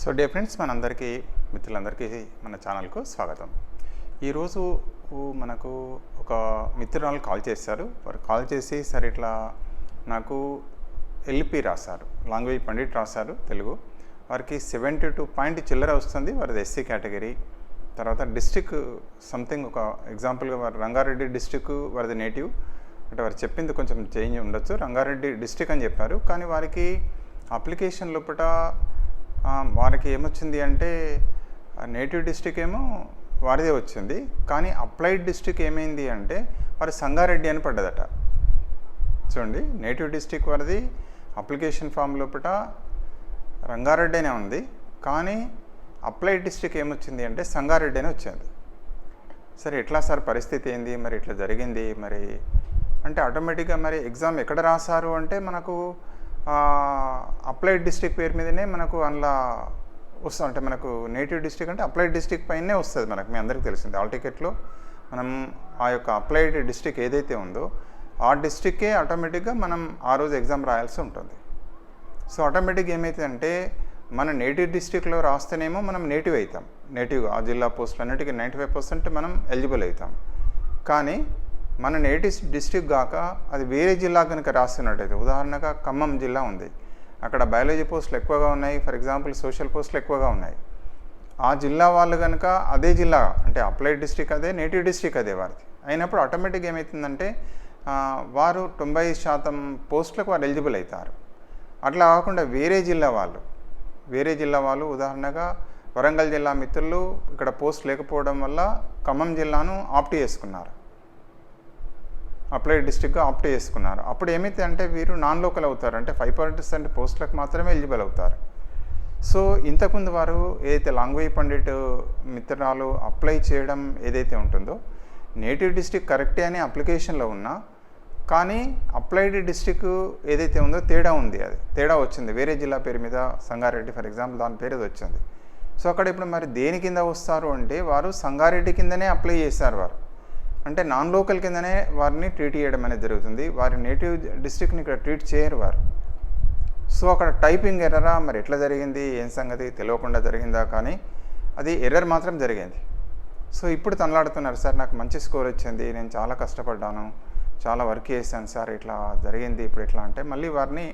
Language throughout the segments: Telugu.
సో డే ఫ్రెండ్స్ మనందరికీ మిత్రులందరికీ మన ఛానల్కు స్వాగతం. ఈరోజు మనకు ఒక మిత్రురాలు కాల్ చేశారు. వారు కాల్ చేసి సరే ఇట్లా నాకు ఎల్పి రాశారు లాంగ్వేజ్ పండిట్ రాశారు తెలుగు. వారికి సెవెంటీ టూ పాయింట్ చిల్లర వస్తుంది వారిది ఎస్సీ కేటగిరీ. తర్వాత డిస్టిక్ సంథింగ్ ఒక ఎగ్జాంపుల్గా వారు రంగారెడ్డి డిస్టిక్ వారిది నేటివ్. అంటే వారు చెప్పింది కొంచెం చేంజ్ ఉండొచ్చు. రంగారెడ్డి డిస్టిక్ అని చెప్పారు. కానీ వారికి అప్లికేషన్ లోపల వారికి ఏమొచ్చింది అంటే నేటివ్ డిస్టిక్ ఏమో వారిదే వచ్చింది. కానీ అప్లైడ్ డిస్టిక్ ఏమైంది అంటే వారి సంగారెడ్డి అని పడ్డదట. చూడండి నేటివ్ డిస్టిక్ వారిది అప్లికేషన్ ఫామ్ లోపల రంగారెడ్డి అనే ఉంది. కానీ అప్లైడ్ డిస్టిక్ ఏమొచ్చింది అంటే సంగారెడ్డి అని వచ్చింది. సరే ఎట్లా సార్ పరిస్థితి ఏంది? మరి ఇట్లా జరిగింది? మరి అంటే ఆటోమేటిక్గా మరి ఎగ్జామ్ ఎక్కడ రాశారు అంటే మనకు అప్లైడ్ డిస్టిక్ పేరు మీదనే మనకు అందులో వస్తుంది అంటే మనకు నేటివ్ డిస్టిక్ అంటే అప్లైడ్ డిస్టిక్ పైనే వస్తుంది మనకు మీ అందరికీ తెలిసింది. ఆల్ టికెట్లో మనం ఆ యొక్క అప్లైడ్ డిస్టిక్ ఏదైతే ఉందో ఆ డిస్టిక్కే ఆటోమేటిక్గా మనం ఆ రోజు ఎగ్జామ్ రాయాల్సి ఉంటుంది. సో ఆటోమేటిక్ ఏమవుతుందంటే మన నేటివ్ డిస్టిక్లో రాస్తేనేమో మనం నేటివ్ అవుతాం. నేటివ్ ఆ జిల్లా పోస్టులు అన్నిటికీ నైంటీ ఫైవ్ పర్సెంట్ మనం ఎలిజిబుల్ అవుతాం. కానీ మన నేటివ్ డిస్టిక్ కాక అది వేరే జిల్లా కనుక రాస్తున్నట్టయితే ఉదాహరణగా ఖమ్మం జిల్లా ఉంది. అక్కడ బయాలజీ పోస్టులు ఎక్కువగా ఉన్నాయి. ఫర్ ఎగ్జాంపుల్ సోషల్ పోస్టులు ఎక్కువగా ఉన్నాయి. ఆ జిల్లా వాళ్ళు కనుక అదే జిల్లా అంటే అప్లైడ్ డిస్ట్రిక్ అదే నేటివ్ డిస్టిక్ అదే వారిది. అయినప్పుడు ఆటోమేటిక్గా ఏమవుతుందంటే వారు తొంభై శాతం పోస్టులకు వారు ఎలిజిబుల్ అవుతారు. అట్లా కాకుండా వేరే జిల్లా వాళ్ళు వేరే జిల్లా వాళ్ళు ఉదాహరణగా వరంగల్ జిల్లా మిత్రులు ఇక్కడ పోస్ట్ లేకపోవడం వల్ల ఖమ్మం జిల్లాను ఆప్ట్ చేసుకున్నారు. అప్లైడ్ డిస్ట్రిక్ట్గా ఆప్ట్ చేసుకున్నారు. అప్పుడు ఏమైతే అంటే వీరు నాన్ లోకల్ అవుతారు. అంటే ఫైవ్ పర్సెంట్ పోస్టులకు మాత్రమే ఎలిజిబుల్ అవుతారు. సో ఇంతకుముందు వారు ఏదైతే లాంగ్వేజ్ పండిట్ మిత్రాలు అప్లై చేయడం ఏదైతే ఉంటుందో నేటివ్ డిస్టిక్ కరెక్టే అని అప్లికేషన్లో ఉన్నా కానీ అప్లైడ్ డిస్టిక్ ఏదైతే ఉందో తేడా ఉంది అది. తేడా వచ్చింది. వేరే జిల్లా పేరు మీద సంగారెడ్డి ఫర్ ఎగ్జాంపుల్ దాని పేరు వచ్చింది. సో అక్కడ ఇప్పుడు మరి దేని కింద వస్తారు అంటే వారు సంగారెడ్డి కిందనే అప్లై చేశారు వారు. అంటే నాన్ లోకల్ కిందనే వారిని ట్రీట్ చేయడం అనేది జరుగుతుంది. వారి నేటివ్ డిస్ట్రిక్ట్ని ఇక్కడ ట్రీట్ చేయరు వారు. సో అక్కడ టైపింగ్ ఎర్రరా? మరి ఎట్లా జరిగింది? ఏం సంగతి? తెలియకుండా జరిగిందా? కానీ అది ఎర్రర్ మాత్రం జరిగింది. సో ఇప్పుడు తనలాడుతున్నారు సార్ నాకు మంచి స్కోర్ వచ్చింది. నేను చాలా కష్టపడ్డాను. చాలా వర్క్ చేశాను సార్. ఇట్లా జరిగింది. ఇప్పుడు ఇట్లా అంటే మళ్ళీ వారిని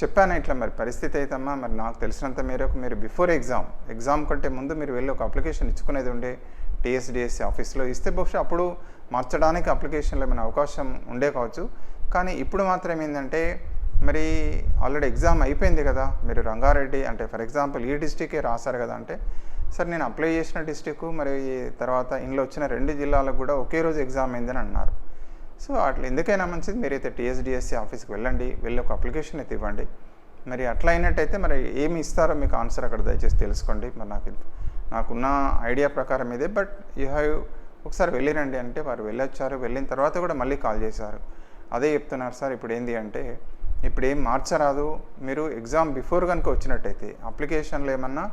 చెప్పాను ఇట్లా మరి పరిస్థితి అయితేమ్మా మరి నాకు తెలిసినంత మేరకు మీరు బిఫోర్ ఎగ్జామ్ ఎగ్జామ్ కంటే ముందు మీరు వెళ్ళి ఒక అప్లికేషన్ ఇచ్చుకునేది ఉండే. టీఎస్డిఎస్సి ఆఫీస్లో ఇస్తే బహుశా అప్పుడు మార్చడానికి అప్లికేషన్లో ఏమైనా అవకాశం ఉండే కావచ్చు. కానీ ఇప్పుడు మాత్రం ఏంటంటే మరి ఆల్రెడీ ఎగ్జామ్ అయిపోయింది కదా మీరు రంగారెడ్డి అంటే ఫర్ ఎగ్జాంపుల్ ఈ డిస్టికే రాశారు కదా అంటే సార్ నేను అప్లై చేసిన డిస్టిక్ మరి తర్వాత ఇందులో వచ్చిన రెండు జిల్లాలకు కూడా ఒకే రోజు ఎగ్జామ్ అయిందని అన్నారు. సో అట్లా ఎందుకైనా మంచిది మీరైతే టీఎస్డిఎస్సి ఆఫీస్కి వెళ్ళండి వెళ్ళి ఒక అప్లికేషన్ అయితే ఇవ్వండి. మరి అట్లా అయినట్టయితే మరి ఏమి ఇస్తారో మీకు ఆన్సర్ అక్కడ దయచేసి తెలుసుకోండి. మరి నాకు నాకున్న ఐడియా ప్రకారం ఇదే. బట్ యూ హ్యావ్ ఒకసారి వెళ్ళిరండి అంటే వారు వెళ్ళొచ్చారు. వెళ్ళిన తర్వాత కూడా మళ్ళీ కాల్ చేశారు. అదే చెప్తున్నారు సార్ ఇప్పుడు ఏంటి అంటే ఇప్పుడు ఏం మార్చరాదు. మీరు ఎగ్జామ్ బిఫోర్ కనుక వచ్చినట్టయితే అప్లికేషన్లో ఏమన్నా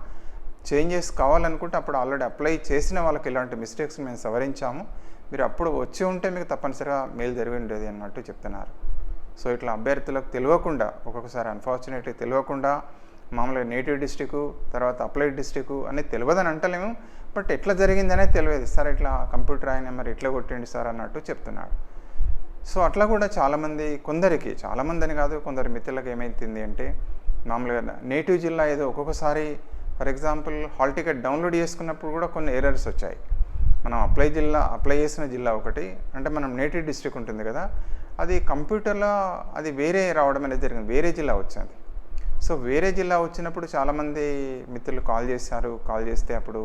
చేంజెస్ కావాలనుకుంటే అప్పుడు ఆల్రెడీ అప్లై చేసిన వాళ్ళకి ఇలాంటి మిస్టేక్స్ మేము సవరించాము. మీరు అప్పుడు వచ్చి ఉంటే మీకు తప్పనిసరిగా మేలు జరిగి ఉండేది అన్నట్టు చెప్తున్నారు. సో ఇట్లా అభ్యర్థులకు తెలియకుండా ఒక్కొక్కసారి అన్ఫార్చునేట్గా తెలియకుండా మామూలుగా నేటివ్ డిస్టిక్ తర్వాత అప్లైడ్ డిస్టిక్ అనేది తెలియదని అంటలేము. బట్ ఎట్లా జరిగిందనేది తెలియదు. సార్ ఇట్లా కంప్యూటర్ ఆయన మరి ఎట్లా కొట్టిండి సార్ అన్నట్టు చెప్తున్నాడు సో అట్లా కూడా చాలామంది కొందరికి చాలామంది అని కాదు కొందరు మిత్రులకు ఏమైతుంది అంటే మామూలుగా నేటివ్ జిల్లా ఏదో ఒక్కొక్కసారి for example hall ticket download చేసుకున్నప్పుడు కూడా కొన్ని ఎర్రర్స్ వచ్చాయి. మనం అప్లై జిల్లా అప్లై చేసిన జిల్లా ఒకటి అంటే మనం నేటివ్ డిస్ట్రిక్ట్ ఉంటుంది కదా అది కంప్యూటర్లో అది వేరే రావడం అనేది జరిగింది. వేరే జిల్లా వచ్చింది. సో వేరే జిల్లా వచ్చినప్పుడు చాలామంది మిత్రులు కాల్ చేశారు. కాల్ చేస్తే అప్పుడు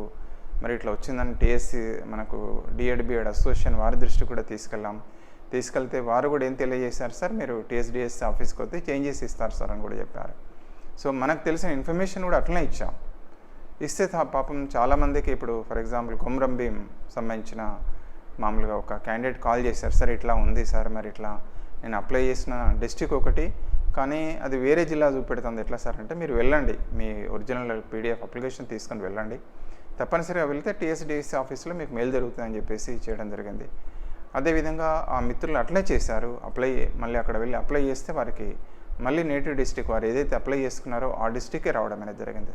మరి ఇట్లా వచ్చిందని టీఎస్సీ మనకు డిఎడ్ బిఎడ్ అసోసియేషన్ వారి దృష్టి కూడా తీసుకెళ్ళాం. తీసుకెళ్తే వారు కూడా ఏం తెలియజేశారు? సార్ మీరు టీఎస్డిఎస్ ఆఫీస్కి వస్తే చేంజెస్ ఇస్తారు సార్ అని కూడా చెప్పారు. సో మనకు తెలిసిన ఇన్ఫర్మేషన్ కూడా అట్లనే ఇచ్చాం. ఇస్తే పాపం చాలామందికి ఇప్పుడు ఫర్ ఎగ్జాంపుల్ కొమరం భీం సంబంధించిన మామూలుగా ఒక క్యాండిడేట్ కాల్ చేశారు. సార్ ఇట్లా ఉంది సార్ మరి ఇట్లా నేను అప్లై చేసిన డిస్టిక్ ఒకటి కానీ అది వేరే జిల్లా చూపెడుతుంది. ఎట్లా సార్ అంటే మీరు వెళ్ళండి. మీ ఒరిజినల్ పీడిఎఫ్ అప్లికేషన్ తీసుకొని వెళ్ళండి. తప్పనిసరిగా వెళితే టీఎస్డిఎస్సీ ఆఫీస్లో మీకు మెయిల్ జరుగుతుందని చెప్పేసి చేయడం జరిగింది. అదేవిధంగా ఆ మిత్రులు అట్లే చేశారు. అప్లై మళ్ళీ అక్కడ వెళ్ళి అప్లై చేస్తే వారికి మళ్ళీ నేటివ్ డిస్టిక్ వారు ఏదైతే అప్లై చేసుకున్నారో ఆ డిస్టిక్కే రావడం అనేది జరిగింది.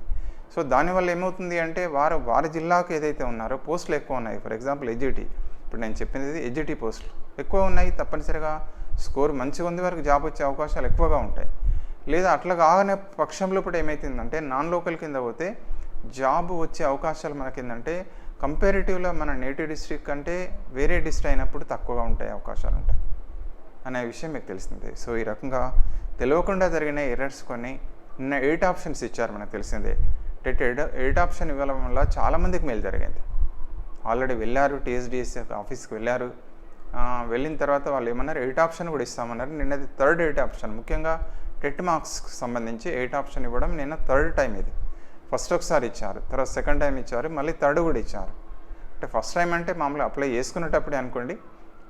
సో దానివల్ల ఏమవుతుంది అంటే వారు వారి జిల్లాకు ఏదైతే ఉన్నారో పోస్టులు ఎక్కువ ఉన్నాయి. ఫర్ ఎగ్జాంపుల్ ఎడ్జిటీ ఇప్పుడు నేను చెప్పింది ఎడ్జిటీ పోస్టులు. ఎక్కువ ఉన్నాయి తప్పనిసరిగా స్కోర్ మంచిగా ఉంది వరకు జాబ్ వచ్చే అవకాశాలు ఎక్కువగా ఉంటాయి. లేదా అట్లా కాగానే పక్షంలో ఇప్పుడు ఏమవుతుందంటే నాన్ లోకల్ కింద పోతే జాబ్ వచ్చే అవకాశాలు మనకేందంటే కంపారిటివ్లో మన నేటివ్ డిస్ట్రిక్ట్ కంటే వేరే డిస్ట్రిక్ట్ అయినప్పుడు తక్కువగా ఉంటాయి అవకాశాలు ఉంటాయి. అనే విషయం మీకు తెలిసిందే. సో ఈ రకంగా తెలియకుండా జరిగిన ఎర్రర్స్ కొన్ని నిన్న ఎయిట్ ఆప్షన్స్ ఇచ్చారు మనకు తెలిసిందే. టెట్ ఎయిట్ ఎయిట్ ఆప్షన్ ఇవ్వడం వల్ల చాలామందికి మేలు జరిగింది. ఆల్రెడీ వెళ్ళారు టీఎస్డిఎస్ ఆఫీస్కి వెళ్ళారు. వెళ్ళిన తర్వాత వాళ్ళు ఏమన్నారు? ఎయిట్ ఆప్షన్ కూడా ఇస్తామన్నారు. నిన్నది థర్డ్ ఎయిట్ ఆప్షన్. ముఖ్యంగా టెట్ మార్క్స్కి సంబంధించి ఎయిట్ ఆప్షన్ ఇవ్వడం నిన్న థర్డ్ టైం ఇది. ఫస్ట్ ఒకసారి ఇచ్చారు. తర్వాత సెకండ్ టైం ఇచ్చారు. మళ్ళీ థర్డ్ కూడా ఇచ్చారు. అంటే ఫస్ట్ టైం అంటే మామూలుగా అప్లై చేసుకునేటప్పుడే అనుకోండి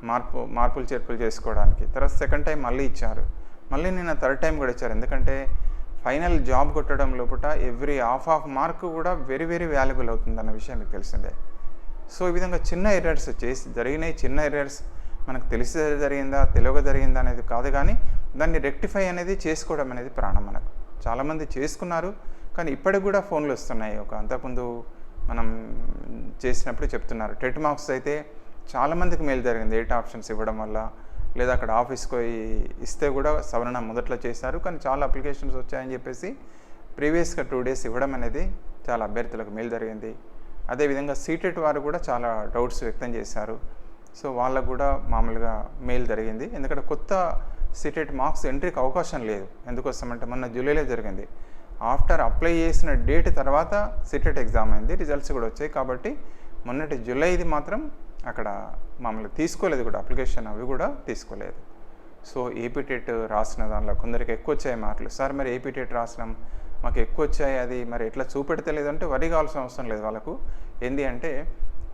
మార్పు మార్పులు చేర్పులు చేసుకోవడానికి. తర్వాత సెకండ్ టైం మళ్ళీ ఇచ్చారు. మళ్ళీ నిన్న థర్డ్ టైం కూడా ఇచ్చారు. ఎందుకంటే ఫైనల్ జాబ్ కొట్టడం లోపల ఎవ్రీ హాఫ్ ఆఫ్ మార్క్ కూడా వెరీ వెరీ వాల్యుబుల్ అవుతుందన్న విషయం మీకు తెలిసిందే. సో ఈ విధంగా చిన్న ఎర్రర్స్ చేసి జరిగినాయి చిన్న ఎర్రర్స్ మనకు తెలిసి జరిగిందా తెలియక జరిగిందా అనేది కాదు కానీ దాన్ని రెక్టిఫై అనేది చేసుకోవడం అనేది ప్రాణం మనకు. చాలామంది చేసుకున్నారు కానీ ఇప్పటికి కూడా ఫోన్లు వస్తున్నాయి. ఒక అంతకుముందు మనం చేసినప్పుడు చెప్తున్నారు. టెట్ మార్క్స్ అయితే చాలామందికి మేలు జరిగింది. ఎయిట్ ఆప్షన్స్ ఇవ్వడం వల్ల లేదా అక్కడ ఆఫీస్కి పోయి ఇస్తే కూడా సవరణ మొదట్లో చేశారు. కానీ చాలా అప్లికేషన్స్ వచ్చాయని చెప్పేసి ప్రీవియస్గా టూ డేస్ ఇవ్వడం అనేది చాలా అభ్యర్థులకు మేలు జరిగింది. అదేవిధంగా సీటెట్ వారు కూడా చాలా డౌట్స్ వ్యక్తం చేశారు. సో వాళ్ళకు కూడా మామూలుగా మెయిల్ జరిగింది. ఎందుకంటే కొత్త సీటెట్ మార్క్స్ ఎంట్రీకి అవకాశం లేదు. ఎందుకోసం అంటే మొన్న జూలైలో జరిగింది. ఆఫ్టర్ అప్లై చేసిన డేట్ తర్వాత సీటెట్ ఎగ్జామ్ అయింది. రిజల్ట్స్ కూడా వచ్చాయి. కాబట్టి మొన్నటి జూలైది మాత్రం అక్కడ మామూలుగా తీసుకోలేదు కూడా. అప్లికేషన్ అవి కూడా తీసుకోలేదు. సో ఏపీటెట్ రాసిన దానిలో కొందరికి ఎక్కువ వచ్చాయి మార్కులు. సార్ మరి ఏపీటెట్ రాసినాం. మాకు ఎక్కువ వచ్చాయి అది మరి ఎట్లా చూపెడతలేదు అంటే వరి కావాల్సిన అవసరం లేదు వాళ్ళకు. ఏంది అంటే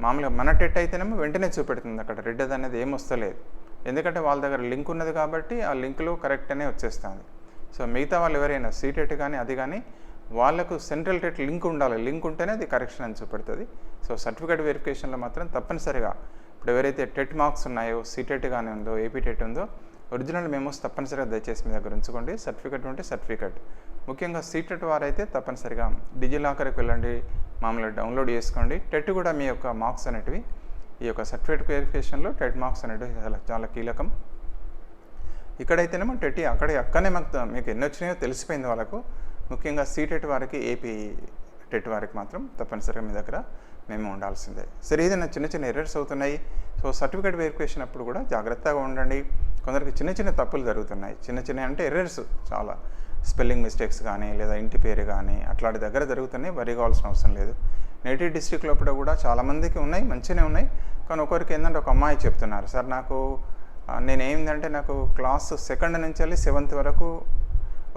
మామూలుగా మన టెట్ అయితేనేమో వెంటనే చూపెడుతుంది అక్కడ రెడ్ అనేది ఏం వస్తలేదు. ఎందుకంటే వాళ్ళ దగ్గర లింక్ ఉన్నది కాబట్టి ఆ లింక్లో కరెక్ట్ అనే వచ్చేస్తుంది. సో మిగతా వాళ్ళు ఎవరైనా సీటెట్ కానీ అది కానీ వాళ్ళకు సెంట్రల్ టెట్ లింక్ ఉండాలి. లింక్ ఉంటేనే అది కరెక్షన్ అని చూపెడుతుంది. సో సర్టిఫికేట్ వెరిఫికేషన్లో మాత్రం తప్పనిసరిగా ఇప్పుడు ఎవరైతే టెట్ మార్క్స్ ఉన్నాయో సీటెట్ కానీ ఉందో ఏపీ టెట్ ఉందో ఒరిజినల్ మెమోస్ తప్పనిసరిగా దయచేసి మీ దగ్గర ఉంచుకోండి. సర్టిఫికేట్ ఉంటే సర్టిఫికేట్. ముఖ్యంగా సీటెట్ వారైతే తప్పనిసరిగా డిజిలాకర్కి వెళ్ళండి మామూలుగా డౌన్లోడ్ చేసుకోండి. టెట్ కూడా మీ యొక్క మార్క్స్ అనేటివి ఈ యొక్క సర్టిఫికేట్ వెరిఫికేషన్లో టెట్ మార్క్స్ అనేటివి చాలా చాలా కీలకం. ఇక్కడైతేనేమో టెట్ అక్కడే అక్కడనే మాకు మీకు ఎన్ని వచ్చినాయో తెలిసిపోయింది వాళ్ళకు. ముఖ్యంగా సీటెట్ వారికి ఏపీ టెట్ వారికి మాత్రం తప్పనిసరిగా మీ దగ్గర మేము ఉండాల్సిందే. సరే ఏదైనా చిన్న చిన్న ఎర్రర్స్ అవుతున్నాయి. సో సర్టిఫికేట్ వెరిఫికేషన్ అప్పుడు కూడా జాగ్రత్తగా ఉండండి. కొందరికి చిన్న చిన్న తప్పులు జరుగుతున్నాయి. చిన్న చిన్న అంటే ఎర్రర్స్ చాలా. స్పెల్లింగ్ మిస్టేక్స్ కానీ లేదా ఇంటి పేరు కానీ అట్లాంటి దగ్గర జరుగుతున్నాయి. వరి కావాల్సిన అవసరం లేదు. నేటివ్ డిస్ట్రిక్ట్ లోపల కూడా చాలామందికి ఉన్నాయి మంచిగానే ఉన్నాయి. కానీ ఒకరికి ఏంటంటే ఒక అమ్మాయి చెప్తున్నారు సార్ నాకు నేనేమిందంటే నేను నాకు క్లాస్ సెకండ్ నుంచి వెళ్ళి సెవెంత్ వరకు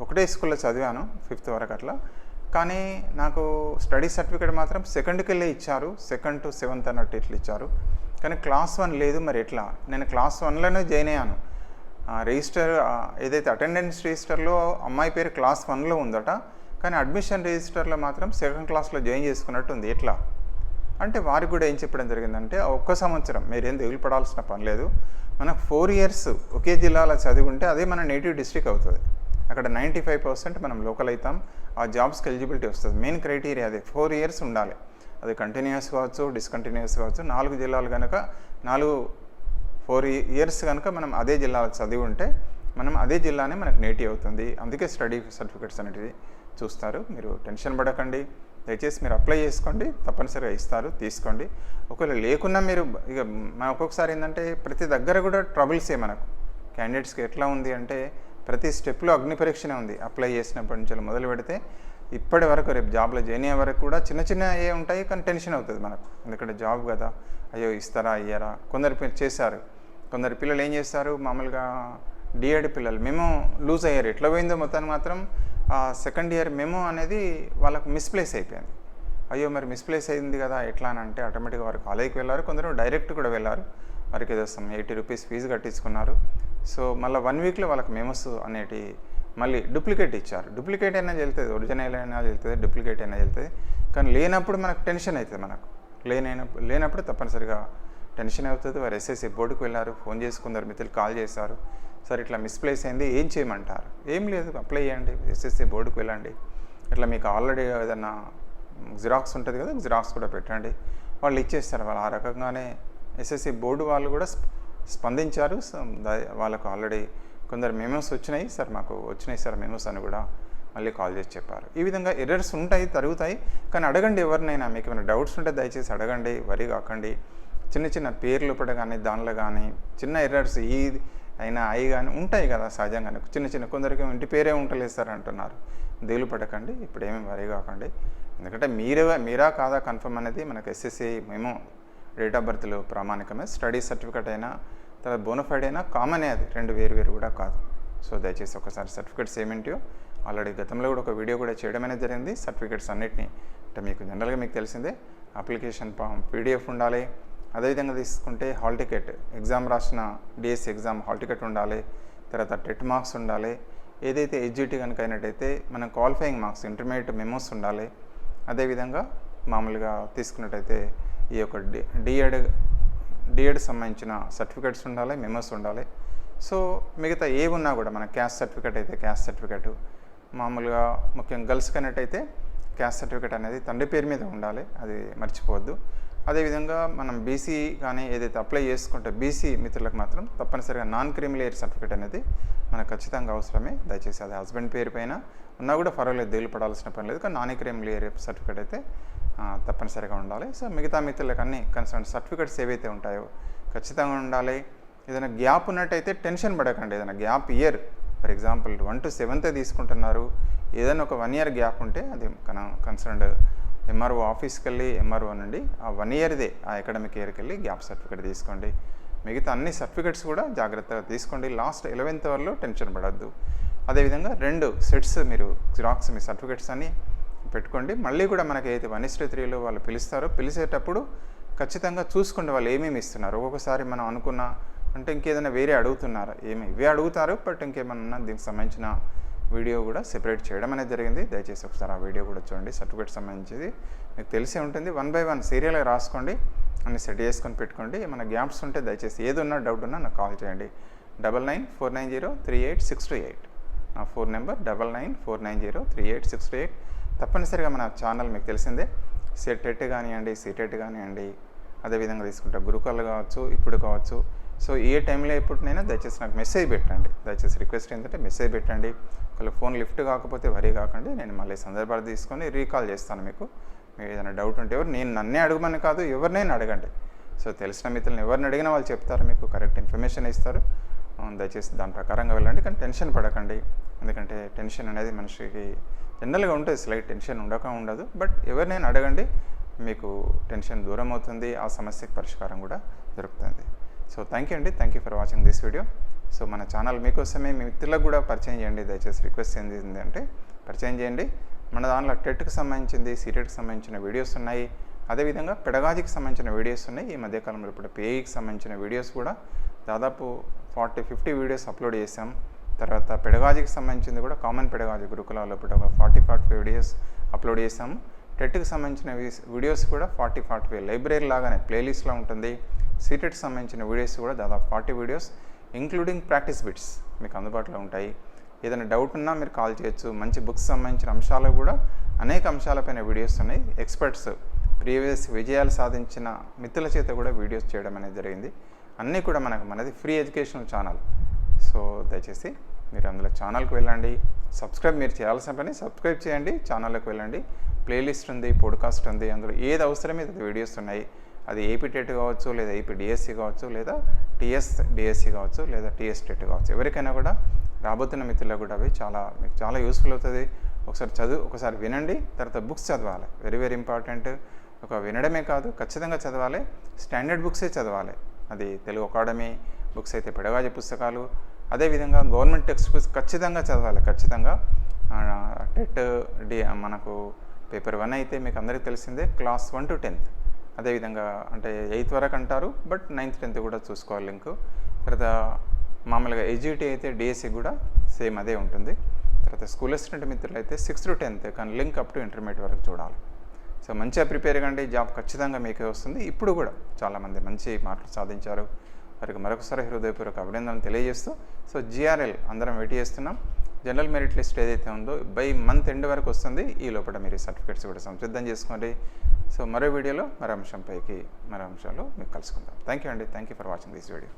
ఒకటే స్కూల్లో చదివాను ఫిఫ్త్ వరకు అట్లా. కానీ నాకు స్టడీ సర్టిఫికేట్ మాత్రం సెకండ్కి వెళ్ళి ఇచ్చారు సెకండ్ టు సెవెంత్ అన్నట్టు ఇట్లా ఇచ్చారు. కానీ క్లాస్ వన్ లేదు మరి ఎట్లా? నేను క్లాస్ వన్లోనే జాయిన్ అయ్యాను. రిజిస్టర్ ఏదైతే అటెండెన్స్ రిజిస్టర్లో అమ్మాయి పేరు క్లాస్ వన్లో ఉందట కానీ అడ్మిషన్ రిజిస్టర్లో మాత్రం సెకండ్ క్లాస్లో జాయిన్ చేసుకున్నట్టు ఉంది. ఎట్లా? అంటే వారికి కూడా ఏం చెప్పడం జరిగిందంటే ఒక్క సంవత్సరం మీరేం దిగులు పడాల్సిన పని లేదు. మనకు ఫోర్ ఇయర్స్ ఒకే జిల్లాలో చదివి ఉంటే అదే మన నేటివ్ డిస్ట్రిక్ట్ అవుతుంది. అక్కడ నైంటీ ఫైవ్ పర్సెంట్ మనం లోకల్ అవుతాం. ఆ జాబ్స్కి ఎలిజిబిలిటీ వస్తుంది. మెయిన్ క్రైటీరియా అదే. ఫోర్ ఇయర్స్ ఉండాలి. అది కంటిన్యూస్ కావచ్చు డిస్కంటిన్యూస్ కావచ్చు. నాలుగు జిల్లాలు కనుక నాలుగు ఫోర్ ఇయర్స్ కనుక మనం అదే జిల్లాలో చదివి ఉంటే మనం అదే జిల్లానే మనకు నేటివ్ అవుతుంది. అందుకే స్టడీ సర్టిఫికెట్స్ అనేటివి చూస్తారు. మీరు టెన్షన్ పడకండి. దయచేసి మీరు అప్లై చేసుకోండి. తప్పనిసరిగా ఇస్తారు. తీసుకోండి. ఒకవేళ లేకున్నా మీరు ఇక మన ఒక్కొక్కసారి ఏంటంటే ప్రతి దగ్గర కూడా ట్రబుల్సే మనకు. క్యాండిడేట్స్కి ఎట్లా ఉంది అంటే ప్రతి స్టెప్లో అగ్ని పరీక్షనే ఉంది. అప్లై చేసినప్పటి నుంచి మొదలు పెడితే ఇప్పటి వరకు రేపు జాబ్లో జాయిన్ అయ్యే వరకు కూడా చిన్న చిన్న ఏ ఉంటాయి కానీ టెన్షన్ అవుతుంది మనకు. ఎందుకంటే జాబ్ కదా. అయ్యో ఇస్తారా అయ్యారా కొందరు చేశారు. కొందరు పిల్లలు ఏం చేస్తారు? మామూలుగా డిఎడ్ పిల్లలు. మేము లూజ్ అయ్యారు ఎట్లా పోయిందో మొత్తాన్ని మాత్రం సెకండ్ ఇయర్ మెమో అనేది వాళ్ళకు మిస్ప్లేస్ అయిపోయింది. అయ్యో మరి మిస్ప్లేస్ అయింది కదా ఎట్లా అని అంటే ఆటోమేటిక్గా వారు కాలేజీకి వెళ్ళారు కొందరు డైరెక్ట్ కూడా వెళ్ళారు. వారికి ఏదో సమ్ ఎయిటీ రూపీస్ ఫీజు కట్టించుకున్నారు. సో మళ్ళీ వన్ వీక్లో వాళ్ళకి మెమోస్ అనేటి మళ్ళీ డూప్లికేట్ ఇచ్చారు. డూప్లికేట్ అయినా వెళ్తుంది ఒరిజినల్ అయినా వెళ్తుంది డూప్లికేట్ అయినా వెళ్తుంది కానీ లేనప్పుడు మనకు టెన్షన్ అవుతుంది మనకు. లేనైనప్పుడు లేనప్పుడు తప్పనిసరిగా టెన్షన్ అవుతుంది. వారు ఎస్ఎస్సి బోర్డుకు వెళ్ళారు ఫోన్ చేసుకున్నారు మిత్రులు కాల్ చేశారు. సరే ఇట్లా మిస్ప్లేస్ అయింది ఏం చేయమంటారు? ఏం లేదు అప్లై చేయండి ఎస్ఎస్సి బోర్డుకు వెళ్ళండి. ఇట్లా మీకు ఆల్రెడీ ఏదైనా జిరాక్స్ ఉంటుంది కదా జిరాక్స్ కూడా పెట్టండి. వాళ్ళు ఇచ్చేస్తారు వాళ్ళు ఆ రకంగానే ఎస్ఎస్సి బోర్డు వాళ్ళు కూడా స్పందించారు. వాళ్ళకు ఆల్రెడీ కొందరు మెమోస్ వచ్చినాయి. సార్ మాకు వచ్చినాయి సార్ మెమోస్ అని కూడా మళ్ళీ కాల్ చేసి చెప్పారు. ఈ విధంగా ఎర్రర్స్ ఉంటాయి తరుగుతాయి కానీ అడగండి ఎవరినైనా మీకు ఏమైనా డౌట్స్ ఉంటే దయచేసి అడగండి వరి కాకండి. చిన్న చిన్న పేర్లు ఇప్పుడు కానీ దానిలో కానీ చిన్న ఎర్రర్స్ ఈ అయినా అయి కానీ ఉంటాయి కదా సహజంగానే. చిన్న చిన్న కొందరికి ఇంటి పేరే ఉంటలేదు సార్ అంటున్నారు. దిగులు పడకండి ఇప్పుడు ఏమీ వరి కాకండి. ఎందుకంటే మీరే మీరా కాదా కన్ఫర్మ్ అనేది మనకు ఎస్ఎస్సి మేము డేట్ ఆఫ్ బర్త్లో ప్రామాణికమే. స్టడీ సర్టిఫికేట్ అయినా తర్వాత బోనఫైడ్ అయినా కామనే అది. రెండు వేరు వేరు కూడా కాదు. సో దయచేసి ఒకసారి సర్టిఫికేట్స్ ఏమింటియో ఆల్రెడీ గతంలో కూడా ఒక వీడియో కూడా చేయడం అనేది జరిగింది. సర్టిఫికేట్స్ అన్నిటిని అంటే మీకు జనరల్గా మీకు తెలిసిందే అప్లికేషన్ ఫామ్ పీడిఎఫ్ ఉండాలి. అదేవిధంగా తీసుకుంటే హాల్ టికెట్. ఎగ్జామ్ రాసిన డిఎస్సి ఎగ్జామ్ హాల్ టికెట్ ఉండాలి తర్వాత టెట్ మార్క్స్ ఉండాలి. ఏదైతే ఎడ్జిటీ కనుక అయినట్టయితే మన క్వాలిఫైయింగ్ మార్క్స్ ఇంటర్మీడియట్ మెమోస్ ఉండాలి. అదేవిధంగా మామూలుగా తీసుకున్నట్టయితే ఈ యొక్క డి డిఎడ్ డిఎడ్ సంబంధించిన సర్టిఫికేట్స్ ఉండాలి మెమోస్ ఉండాలి. సో మిగతా ఏ ఉన్నా కూడా మన క్యాస్ట్ సర్టిఫికేట్ అయితే క్యాస్ట్ సర్టిఫికేట్. మామూలుగా ముఖ్యంగా గర్ల్స్ అయినట్టయితే క్యాస్ట్ సర్టిఫికేట్ అనేది తండ్రి పేరు మీద ఉండాలి అది మర్చిపోవద్దు. అదేవిధంగా మనం బీసీ కానీ ఏదైతే అప్లై చేసుకుంటే బీసీ మిత్రులకు మాత్రం తప్పనిసరిగా నాన్ క్రిమిలేయర్ సర్టిఫికేట్ అనేది మనకు ఖచ్చితంగా అవసరమే. దయచేసి అది హస్బెండ్ పేరు పైన ఉన్నా కూడా పర్వాలేదు దిగులు పడాల్సిన పని లేదు. కానీ నాన్ క్రిమిలేయర్ సర్టిఫికేట్ అయితే తప్పనిసరిగా ఉండాలి. సో మిగతా మిత్రులకు అన్ని కన్సర్న్ సర్టిఫికేట్స్ ఏవైతే ఉంటాయో ఖచ్చితంగా ఉండాలి. ఏదైనా గ్యాప్ ఉన్నట్టయితే టెన్షన్ పడకండి. ఏదైనా gap year for example one to సెవెంతే తీసుకుంటున్నారు. ఏదైనా ఒక వన్ ఇయర్ గ్యాప్ ఉంటే అది కన కన్సర్న్డ్ ఎంఆర్ఓ ఆఫీస్కి వెళ్ళి ఎంఆర్ఓ నుండి ఆ వన్ ఇయర్దే ఆ అకాడమిక్ ఇయర్కి వెళ్ళి గ్యాప్ సర్టిఫికేట్ తీసుకోండి. మిగతా అన్ని సర్టిఫికేట్స్ కూడా జాగ్రత్తగా తీసుకోండి. లాస్ట్ ఎలెవెన్త్ అవర్లో టెన్షన్ పడద్దు. అదేవిధంగా రెండు సెట్స్ మీరు జిరాక్స్ మీ సర్టిఫికేట్స్ అన్ని పెట్టుకోండి. మళ్ళీ కూడా మనకి అయితే వన్ ఇస్ట్రీ త్రీలో వాళ్ళు పిలుస్తారో పిలిచేటప్పుడు ఖచ్చితంగా చూసుకోండి వాళ్ళు ఏమేమి ఇస్తున్నారు. ఒక్కొక్కసారి మనం అనుకున్న అంటే ఇంకేదైనా వేరే అడుగుతున్నారు? ఏమి? ఇవే అడుగుతారు బట్ ఇంకేమన్నా దీనికి సంబంధించిన వీడియో కూడా సెపరేట్ చేయడం అనేది జరిగింది. దయచేసి ఒకసారి ఆ వీడియో కూడా చూడండి. సర్టిఫికేట్ సంబంధించింది. మీకు తెలిసే ఉంటుంది. వన్ బై వన్ సీరియల్గా రాసుకోండి. అన్ని సెట్ చేసుకొని పెట్టుకోండి. ఏమైనా గ్యాప్స్ ఉంటే దయచేసి ఏది ఉన్నా డౌట్ ఉన్నా నాకు కాల్ చేయండి. Double nine four nine zero three eight six two eight. నా phone number double nine four nine zero three eight six two eight. తప్పనిసరిగా మన ఛానల్ మీకు తెలిసిందే. సెటెట్ కానివ్వండి సీటెట్ కానివ్వండి. అదేవిధంగా తీసుకుంటా గురుకులు కావచ్చు ఇప్పుడు కావచ్చు. సో ఏ టైంలో ఎప్పుడునైనా దయచేసి నాకు మెసేజ్ పెట్టండి. దయచేసి రిక్వెస్ట్ ఏంటంటే మెసేజ్ పెట్టండి. ఒకవేళ ఫోన్ లిఫ్ట్ కాకపోతే వరీ కాకండి. నేను మళ్ళీ సందర్భాలు తీసుకొని రీకాల్ చేస్తాను మీకు. మీకు ఏదైనా డౌట్ ఉంటే ఎవరు నేను నన్నే అడగమని కాదు ఎవరినైనా అడగండి. సో తెలిసిన మిత్రులను ఎవరిని అడిగినా వాళ్ళు చెప్తారు మీకు కరెక్ట్ ఇన్ఫర్మేషన్ ఇస్తారు. దయచేసి దాని ప్రకారంగా వెళ్ళండి. కానీ టెన్షన్ పడకండి. ఎందుకంటే టెన్షన్ అనేది మనిషికి జనరల్గా ఉంటుంది స్లైట్ టెన్షన్ ఉండక ఉండదు. బట్ ఎవరినైనా అడగండి. మీకు టెన్షన్ దూరం అవుతుంది. ఆ సమస్యకి పరిష్కారం కూడా దొరుకుతుంది. సో థ్యాంక్ యూ అండి thank you for watching this video so మన ఛానల్ మీకోసమే మీ మిత్రులకు కూడా పరిచయం చేయండి. దయచేసి రిక్వెస్ట్ ఏంది అంటే పరిచయం చేయండి. మన దానిలో టెట్కి సంబంధించింది సీటెట్కి సంబంధించిన వీడియోస్ ఉన్నాయి. అదేవిధంగా పెడగాజీకి సంబంధించిన వీడియోస్ ఉన్నాయి. ఈ మధ్యకాలంలో ఇప్పుడు పేఈకి సంబంధించిన వీడియోస్ కూడా దాదాపు ఫార్టీ ఫిఫ్టీ వీడియోస్ అప్లోడ్ చేసాం తర్వాత పెడగాజీకి సంబంధించింది కూడా కామన్ పెడగాజీ గురుకులాల్లో ఇప్పుడు ఒక forty forty five videos upload చేసాము టెట్కి సంబంధించిన వీడియోస్ కూడా ఫార్టీ ఫార్టీ ఫైవ్ లైబ్రరీ లాగానే ప్లేలిస్ట్లో ఉంటుంది. సీటెట్కి సంబంధించిన వీడియోస్ కూడా దాదాపు forty videos including practice bits మీకు అందుబాటులో ఉంటాయి. ఏదైనా డౌట్ ఉన్నా మీరు కాల్ చేయొచ్చు. మంచి బుక్స్ సంబంధించిన అంశాలు కూడా అనేక అంశాలపైన వీడియోస్ ఉన్నాయి. ఎక్స్పర్ట్స్ ప్రీవియస్ విజయాలు సాధించిన మిత్రుల చేత కూడా వీడియోస్ చేయడం అనేది జరిగింది. అన్నీ కూడా మనకు మనది ఫ్రీ ఎడ్యుకేషనల్ ఛానల్ సో దయచేసి మీరు అందులో ఛానల్కి వెళ్ళండి. సబ్స్క్రైబ్ మీరు చేయాల్సిన పని సబ్స్క్రైబ్ చేయండి. ఛానల్లోకి వెళ్ళండి. ప్లేలిస్ట్ ఉంది పోడ్కాస్ట్ ఉంది. అందులో ఏది అవసరమే వీడియోస్ ఉన్నాయి. అది ఏపీ టెట్ కావచ్చు లేదా ఏపీ డిఎస్సి కావచ్చు లేదా టీఎస్ డిఎస్సి కావచ్చు లేదా టీఎస్ టెట్ కావచ్చు. ఎవరికైనా కూడా రాబోతున్న మిత్రులకు కూడా అవి చాలా మీకు చాలా యూస్ఫుల్ అవుతుంది. ఒకసారి చదువు ఒకసారి వినండి తర్వాత బుక్స్ చదవాలి. వెరీ వెరీ ఇంపార్టెంట్ ఒక వినడమే కాదు ఖచ్చితంగా చదవాలి. స్టాండర్డ్ బుక్సే చదవాలి. అది తెలుగు అకాడమీ బుక్స్ అయితే పెడగాజీ పుస్తకాలు. అదేవిధంగా గవర్నమెంట్ టెక్స్ట్ బుక్స్ ఖచ్చితంగా చదవాలి. ఖచ్చితంగా టెట్ డి మనకు పేపర్ వన్ అయితే మీకు అందరికీ తెలిసిందే క్లాస్ వన్ టు టెన్త్ అదేవిధంగా అంటే ఎయిత్ వరకు అంటారు బట్ నైన్త్ టెన్త్ కూడా చూసుకోవాలి లింక్. తర్వాత మామూలుగా ఎజ్యూటీ అయితే డిఎస్సి కూడా సేమ్ అదే ఉంటుంది. తర్వాత స్కూల్ అసిస్టెంట్ మిత్రులు అయితే సిక్స్త్ టు టెన్త్ కానీ లింక్ అప్ టు ఇంటర్మీడియట్ వరకు చూడాలి. సో మంచిగా ప్రిపేర్ కండి జాబ్ ఖచ్చితంగా మీకే వస్తుంది. ఇప్పుడు కూడా చాలామంది మంచి మార్కులు సాధించారు. వారికి మరొకసారి హృదయపూర్వక అభినందనలు తెలియజేస్తూ సో జిఆర్ఎల్ అందరం వెయిట్ చేస్తున్నాం. జనరల్ మెరిట్ లిస్ట్ ఏదైతే ఉందో బై మంత్ ఎండ్ వరకు వస్తుంది. ఈ లోపల మీరు సర్టిఫికేట్స్ కూడా సంసిద్ధం చేసుకోండి. సో మరో వీడియోలో మరో అంశంపైకి మరో అంశాలు మీకు కలుసుకుందాం. థ్యాంక్ యూ అండి. Thank you for watching this video